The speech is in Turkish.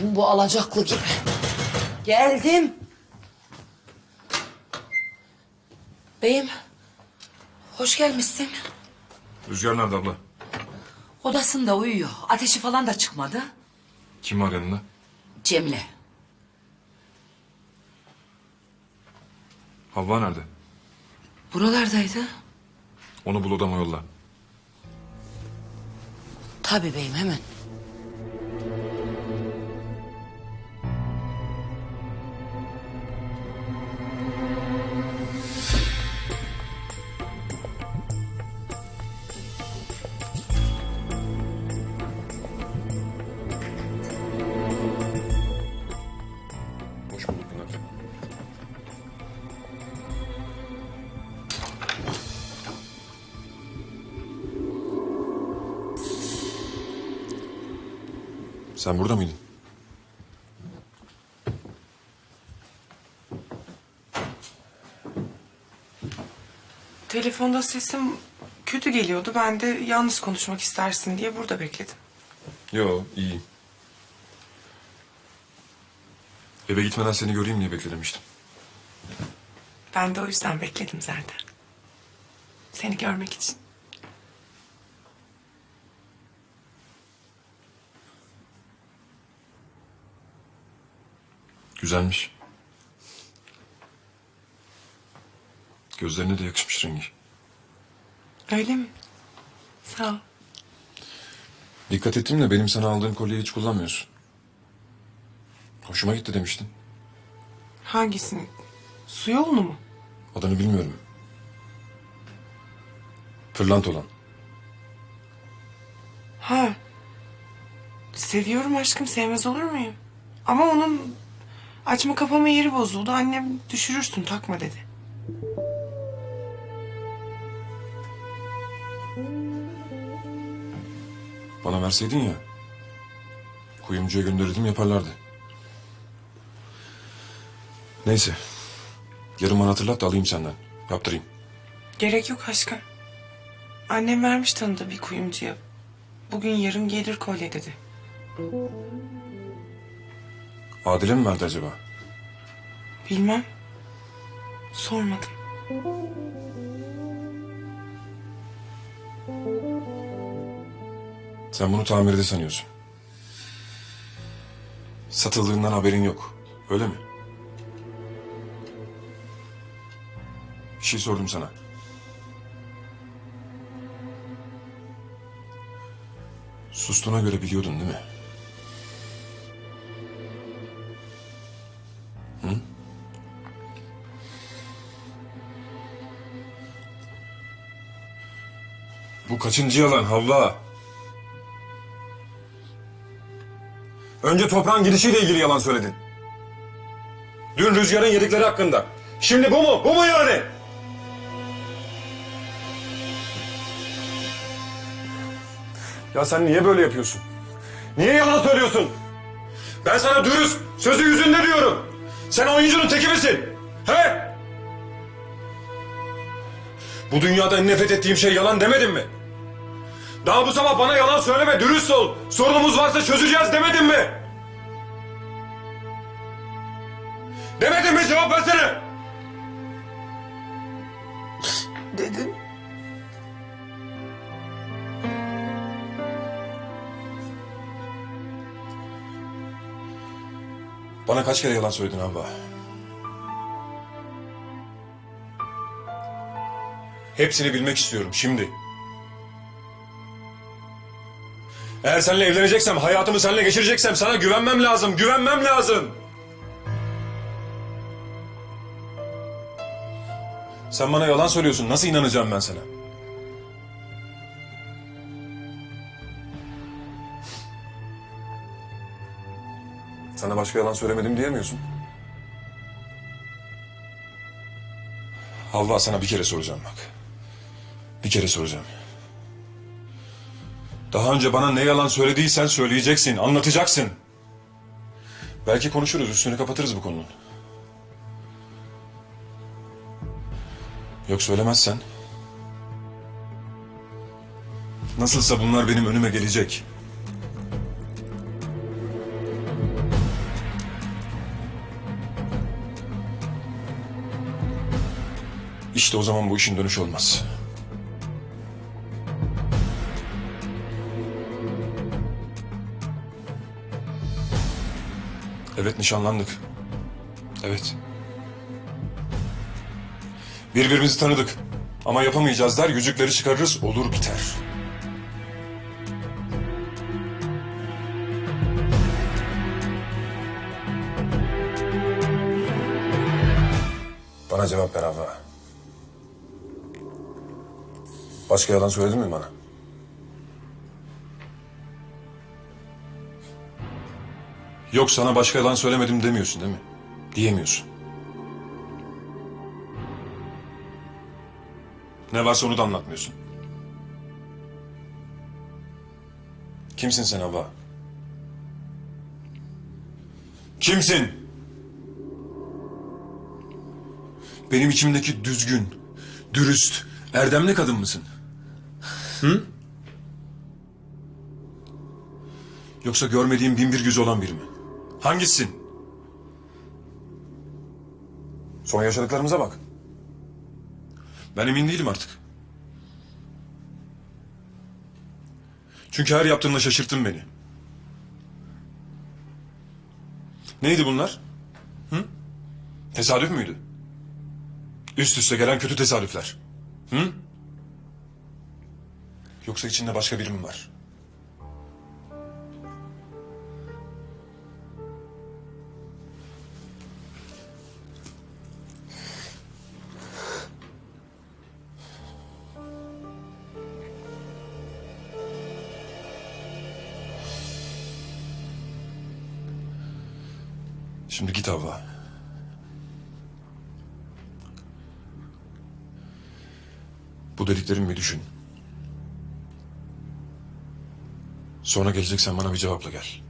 Kim bu alacaklı gibi? Geldim. Beyim, hoş gelmişsin. Rüzgar nerede abla? Odasında uyuyor. Ateşi falan da çıkmadı. Kim var yanında? Cemile. Havva nerede? Buralardaydı. Onu bul odama yolla. Tabii beyim hemen. Sen burada mıydın? Telefonda sesim kötü geliyordu. Ben de yalnız konuşmak istersin diye burada bekledim. Yo, iyi. Eve gitmeden seni göreyim diye beklemiştim. Ben de o yüzden bekledim zaten. Seni görmek için. Güzelmiş. Gözlerine de yakışmış rengi. Öyle mi? Sağ ol. Dikkat ettim de benim sana aldığım kolyeyi hiç kullanmıyorsun. Hoşuma gitti demiştin. Hangisini? Su yolunu mu? Adını bilmiyorum. Pırlant olan. Ha. Seviyorum aşkım. Sevmez olur muyum? Ama onun açma kapama yeri bozuldu. Annem düşürürsün takma dedi. Bana verseydin ya. Kuyumcuya gönderirdim yaparlardı. Neyse. Yarın bana hatırlat da alayım senden. Yaptırayım. Gerek yok aşkım. Annem vermiş tanıdığı bir kuyumcuya. Bugün yarın gelir kolye dedi. Adile mi verdi acaba? Bilmem. Sormadım. Sen bunu tamirde sanıyorsun. Satıldığından haberin yok. Öyle mi? Bir şey sordum sana. Sustuğuna göre biliyordun değil mi? Bu kaçıncı yalan Havva? Önce toprağın gidişiyle ilgili yalan söyledin. Dün rüzgarın yedikleri hakkında. Şimdi bu mu? Bu mu yani? Ya sen niye böyle yapıyorsun? Niye yalan söylüyorsun? Ben sana dürüst, sözü yüzünde diyorum. Sen oyuncunun teki misin? He? Bu dünyada nefret ettiğim şey yalan demedim mi? Daha bu sabah bana yalan söyleme, dürüst ol. Sorunumuz varsa çözeceğiz demedin mi? Demedin mi? Cevap versene. Dedim. Bana kaç kere yalan söyledin abla? Hepsini bilmek istiyorum şimdi. Eğer seninle evleneceksem, hayatımı seninle geçireceksem sana güvenmem lazım, güvenmem lazım. Sen bana yalan söylüyorsun. Nasıl inanacağım ben sana? Sana başka yalan söylemedim diyemiyorsun. Havva sana bir kere soracağım bak. Bir kere soracağım. Daha önce bana ne yalan söylediysen söyleyeceksin, anlatacaksın. Belki konuşuruz, üstünü kapatırız bu konunun. Yok söylemezsen. Nasılsa bunlar benim önüme gelecek. İşte o zaman bu işin dönüşü olmaz. Evet nişanlandık. Evet. Birbirimizi tanıdık. Ama yapamayacağız der, yüzükleri çıkarırız, olur biter. Bana cevap ver abla. Başka yalan söyledin mi bana? Yok sana başka yalan söylemedim demiyorsun değil mi? Diyemiyorsun. Ne varsa onu da anlatmıyorsun. Kimsin sen abla? Kimsin? Benim içimdeki düzgün, dürüst, erdemli kadın mısın? Hı? Yoksa görmediğim bin bir yüz olan biri mi? Hangisisin? Son yaşadıklarımıza bak. Ben emin değilim artık. Çünkü her yaptığınla şaşırttın beni. Neydi bunlar? Hı? Tesadüf müydü? Üst üste gelen kötü tesadüfler. Hı? Yoksa içinde başka biri mi var? Şimdi git abla. Bu dediklerimi bir düşün. Sonra geleceksen bana bir cevapla gel.